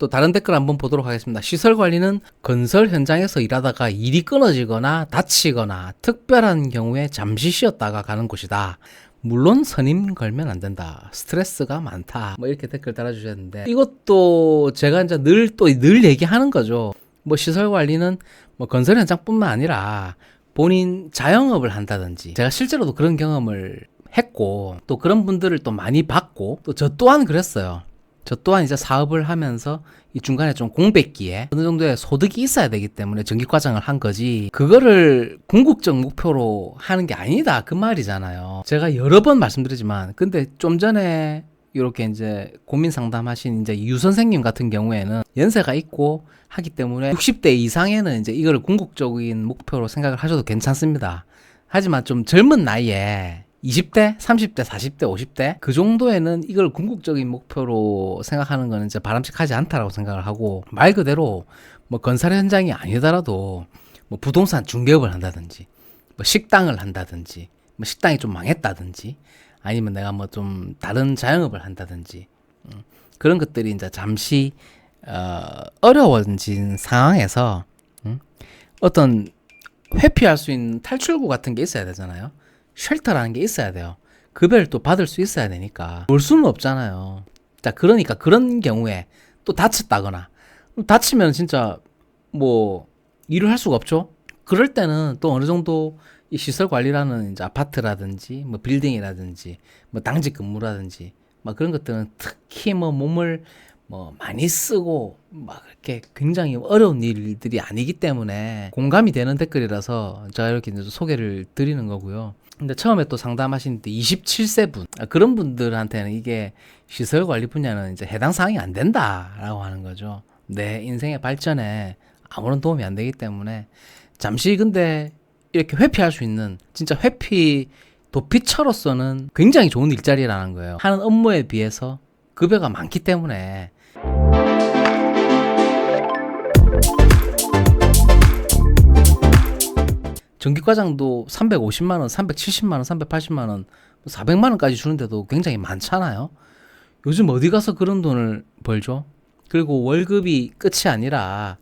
또 다른 댓글 한번 보도록 하겠습니다. 시설 관리는 건설 현장에서 일하다가 일이 끊어지거나 다치거나 특별한 경우에 잠시 쉬었다가 가는 곳이다. 물론 선임 걸면 안 된다. 스트레스가 많다. 뭐 이렇게 댓글 달아주셨는데 이것도 제가 이제 늘 또 늘 얘기하는 거죠. 뭐 시설 관리는 뭐 건설 현장뿐만 아니라 본인 자영업을 한다든지 제가 실제로도 그런 경험을 했고 또 그런 분들을 또 많이 봤고 또 저 또한 그랬어요. 저 또한 이제 사업을 하면서 이 중간에 좀 공백기에 어느 정도의 소득이 있어야 되기 때문에 전기 과정을 한 거지 그거를 궁극적 목표로 하는 게 아니다 그 말이잖아요. 제가 여러 번 말씀드리지만 근데 좀 전에 이렇게 이제 고민 상담하신 이제 유 선생님 같은 경우에는 연세가 있고 하기 때문에 60대 이상에는 이제 이거를 궁극적인 목표로 생각을 하셔도 괜찮습니다. 하지만 좀 젊은 나이에 20대, 30대, 40대, 50대 그 정도에는 이걸 궁극적인 목표로 생각하는 거는 이제 바람직하지 않다라고 생각을 하고 말 그대로 뭐 건설 현장이 아니더라도 뭐 부동산 중개업을 한다든지 뭐 식당을 한다든지 뭐 식당이 좀 망했다든지 아니면 내가 뭐 좀 다른 자영업을 한다든지 음, 그런 것들이 이제 잠시 어, 어려워진 상황에서 음, 어떤 회피할 수 있는 탈출구 같은 게 있어야 되잖아요. 쉘터라는 게 있어야 돼요. 급여를 또 받을 수 있어야 되니까 볼 수는 없잖아요. 자 그러니까 그런 경우에 또 다쳤다거나 다치면 진짜 뭐 일을 할 수가 없죠. 그럴 때는 또 어느 정도 이 시설 관리라는 이제 아파트라든지 뭐 빌딩이라든지 뭐 당직 근무라든지 막 그런 것들은 특히 뭐 몸을 뭐 많이 쓰고 막 이렇게 굉장히 어려운 일들이 아니기 때문에 공감이 되는 댓글이라서 제가 이렇게 소개를 드리는 거고요. 근데 처음에 또 상담하신 때 27세 분 아, 그런 분들한테는 이게 시설 관리 분야는 이제 해당 사항이 안 된다라고 하는 거죠. 내 인생의 발전에 아무런 도움이 안 되기 때문에 잠시 근데 이렇게 회피할 수 있는 진짜 회피 도피처로서는 굉장히 좋은 일자리라는 거예요. 하는 업무에 비해서 급여가 많기 때문에 전기과장도 350만 원, 370만 원, 380만 원, 400만 원까지 주는데도 굉장히 많잖아요. 요즘 어디 가서 그런 돈을 벌죠? 그리고 월급이 끝이 아니라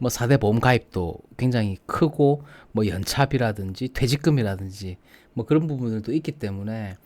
뭐 4대 보험 가입도 굉장히 크고 뭐 연차비라든지 퇴직금이라든지 뭐 그런 부분들도 있기 때문에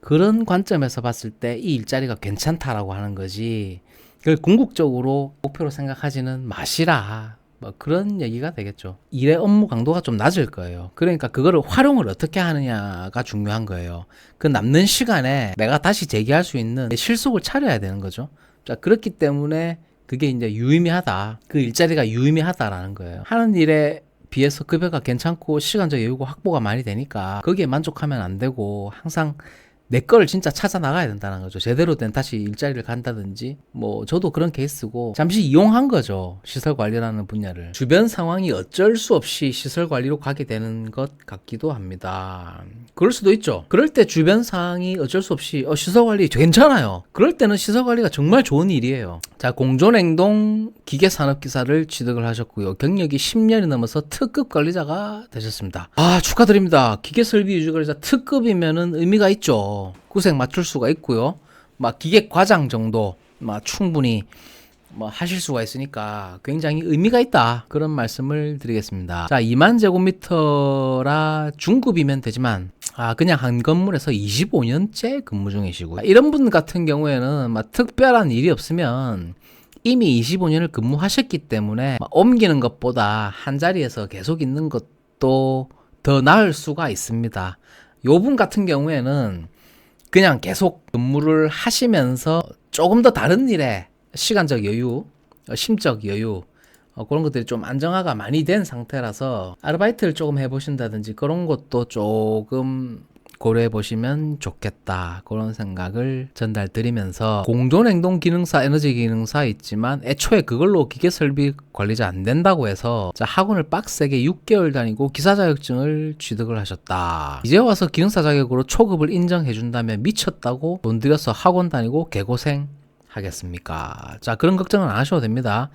그런 관점에서 봤을 때 이 일자리가 괜찮다라고 하는 거지. 그걸 궁극적으로 목표로 생각하지는 마시라. 뭐 그런 얘기가 되겠죠. 일의 업무 강도가 좀 낮을 거예요. 그러니까 그거를 활용을 어떻게 하느냐가 중요한 거예요. 그 남는 시간에 내가 다시 재기할 수 있는 실속을 차려야 되는 거죠. 자, 그렇기 때문에 그게 이제 유의미하다. 그 일자리가 유의미하다라는 거예요. 하는 일에 비해서 급여가 괜찮고 시간적 여유가 확보가 많이 되니까 거기에 만족하면 안 되고 항상 내 거를 진짜 찾아 나가야 된다는 거죠. 제대로 된 다시 일자리를 간다든지 뭐 저도 그런 케이스고 잠시 이용한 거죠. 시설 관리라는 분야를. 주변 상황이 어쩔 수 없이 시설 관리로 가게 되는 것 같기도 합니다. 그럴 수도 있죠. 그럴 때 주변 상황이 어쩔 수 없이 어, 시설 관리 괜찮아요. 그럴 때는 시설 관리가 정말 좋은 일이에요. 자, 공존행동 기계산업기사를 취득을 하셨고요. 경력이 10년이 넘어서 특급 관리자가 되셨습니다. 아, 축하드립니다. 기계설비 유지관리자 특급이면은 의미가 있죠. 구색 맞출 수가 있고요. 막 기계 과장 정도 막 충분히 뭐 하실 수가 있으니까 굉장히 의미가 있다 그런 말씀을 드리겠습니다. 자 2만 제곱미터라 중급이면 되지만 아 그냥 한 건물에서 25년째 근무 중이시고 이런 분 같은 경우에는 막 특별한 일이 없으면 이미 25년을 근무하셨기 때문에 옮기는 것보다 한 자리에서 계속 있는 것도 더 나을 수가 있습니다. 요 분 같은 경우에는 그냥 계속 근무를 하시면서 조금 더 다른 일에 시간적 여유, 어, 심적 여유, 어, 그런 것들이 좀 안정화가 많이 된 상태라서 아르바이트를 조금 해보신다든지 그런 것도 조금 고려해 보시면 좋겠다. 그런 생각을 전달 드리면서 공존 행동 기능사 에너지 기능사 있지만 애초에 그걸로 기계 설비 관리자 안 된다고 해서 자 학원을 빡세게 6개월 다니고 기사 자격증을 취득을 하셨다. 이제 와서 기능사 자격으로 초급을 인정해 준다면 미쳤다고 돈 들여서 학원 다니고 개고생 하겠습니까? 자 그런 걱정은 안 하셔도 됩니다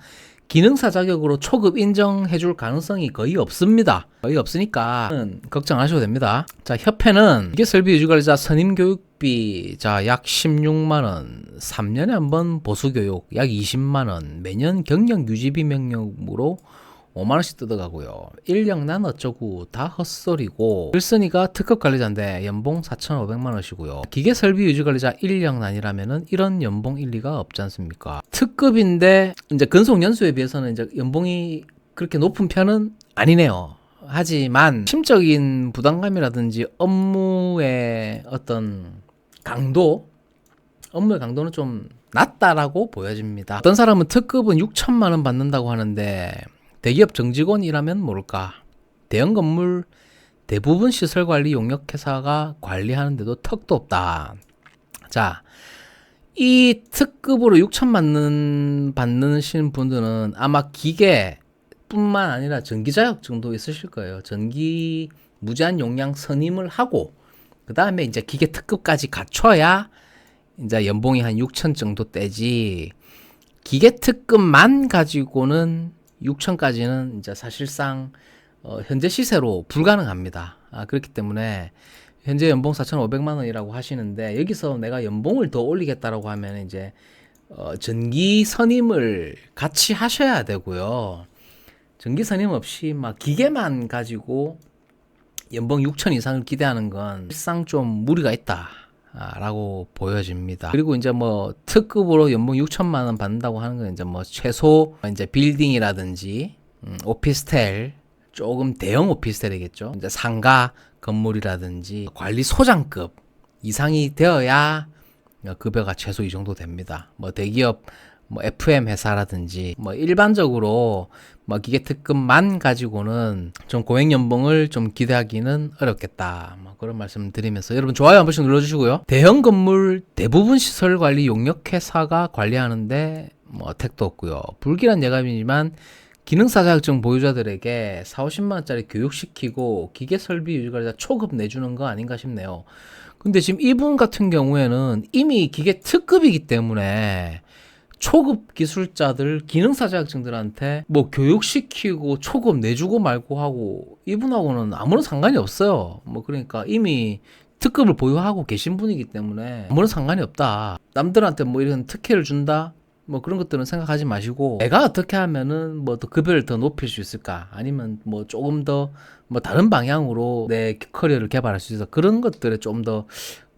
기능사 자격으로 초급 인정해 줄 가능성이 거의 없습니다. 거의 없으니까 걱정 안 하셔도 됩니다. 자 협회는 기계 설비 유지관리자 선임 교육비 자 약 16만 원, 3년에 한 번 보수 교육 약 20만 원, 매년 경력 유지비 명령으로 5만 원씩 뜯어가고요. 인력난 어쩌고 다 헛소리고 글쓴이가 특급 관리자인데 연봉 4,500만 원이고요. 기계 설비 유지 관리자 인력난이라면은 이런 연봉 일리가 없지 않습니까? 특급인데 이제 근속 연수에 비해서는 이제 연봉이 그렇게 높은 편은 아니네요. 하지만 심적인 부담감이라든지 업무의 어떤 강도 업무의 강도는 좀 낮다라고 보여집니다. 어떤 사람은 특급은 6천만 원 받는다고 하는데 대기업 정직원이라면 모를까. 대형 건물 대부분 시설 관리 용역 회사가 관리하는데도 턱도 없다. 자, 이 특급으로 6천 받는 받는 분들은 아마 기계뿐만 아니라 전기 자격증도 있으실 거예요. 전기 무제한 용량 선임을 하고 그 다음에 이제 기계 특급까지 갖춰야 이제 연봉이 한 6천 정도 떼지. 기계 특급만 가지고는 6천까지는 이제 사실상 어, 현재 시세로 불가능합니다. 아, 그렇기 때문에 현재 연봉 4,500만 원이라고 하시는데 여기서 내가 연봉을 더 올리겠다라고 하면 이제 어, 전기 선임을 같이 하셔야 되고요. 전기 선임 없이 막 기계만 가지고 연봉 6천 이상을 기대하는 건 실상 좀 무리가 있다. 아, 라고 보여집니다. 그리고 이제 뭐 특급으로 연봉 6천만 원 받는다고 하는 건 이제 뭐 최소 이제 빌딩이라든지 음, 오피스텔 조금 대형 오피스텔이겠죠. 이제 상가 건물이라든지 관리 소장급 이상이 되어야 급여가 최소 이 정도 됩니다. 뭐 대기업 뭐 FM 회사라든지 뭐 일반적으로 뭐 기계 특급만 가지고는 좀 고액 연봉을 좀 기대하기는 어렵겠다. 뭐 그런 말씀 드리면서 여러분 좋아요 한 번씩 눌러주시고요. 대형 건물 대부분 시설 관리 용역 회사가 관리하는데 뭐 택도 없고요. 불길한 예감이지만 기능사 자격증 보유자들에게 4, 50만 원짜리 교육시키고 기계 설비 유지관리자 초급 내주는 거 아닌가 싶네요. 근데 지금 이분 같은 경우에는 이미 기계 특급이기 때문에 초급 기술자들 기능사 자격증들한테 뭐 교육시키고 초급 내주고 말고 하고 이분하고는 아무런 상관이 없어요. 뭐 그러니까 이미 특급을 보유하고 계신 분이기 때문에 아무런 상관이 없다. 남들한테 뭐 이런 특혜를 준다? 뭐 그런 것들은 생각하지 마시고 내가 어떻게 하면은 뭐 더 급여를 더 높일 수 있을까 아니면 뭐 조금 더 뭐 다른 방향으로 내 커리어를 개발할 수 있어 그런 것들에 좀 더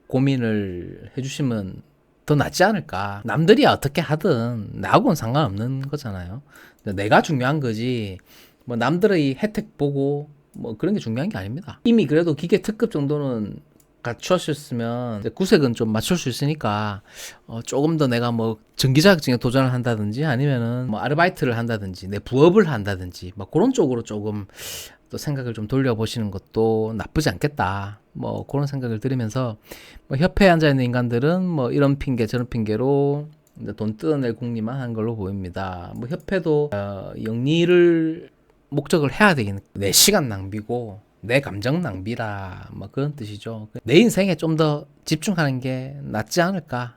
고민을 해주시면 더 낫지 않을까. 남들이 어떻게 하든 나하고는 상관없는 거잖아요. 내가 중요한 거지. 뭐 남들의 혜택 보고 뭐 그런 게 중요한 게 아닙니다. 이미 그래도 기계 특급 정도는 갖추었으면 구색은 좀 맞출 수 있으니까 어 조금 더 내가 뭐 전기 자격증에 도전을 한다든지 아니면은 뭐 아르바이트를 한다든지 내 부업을 한다든지 뭐 그런 쪽으로 조금 또 생각을 좀 돌려보시는 것도 나쁘지 않겠다. 뭐 그런 생각을 들으면서 뭐 협회에 앉아 있는 인간들은 뭐 이런 핑계 저런 핑계로 돈 뜯어낼 궁리만 한 걸로 보입니다. 뭐 협회도 어, 영리를 목적을 해야 되긴 내 시간 낭비고 내 감정 낭비라 뭐 그런 뜻이죠. 내 인생에 좀 더 집중하는 게 낫지 않을까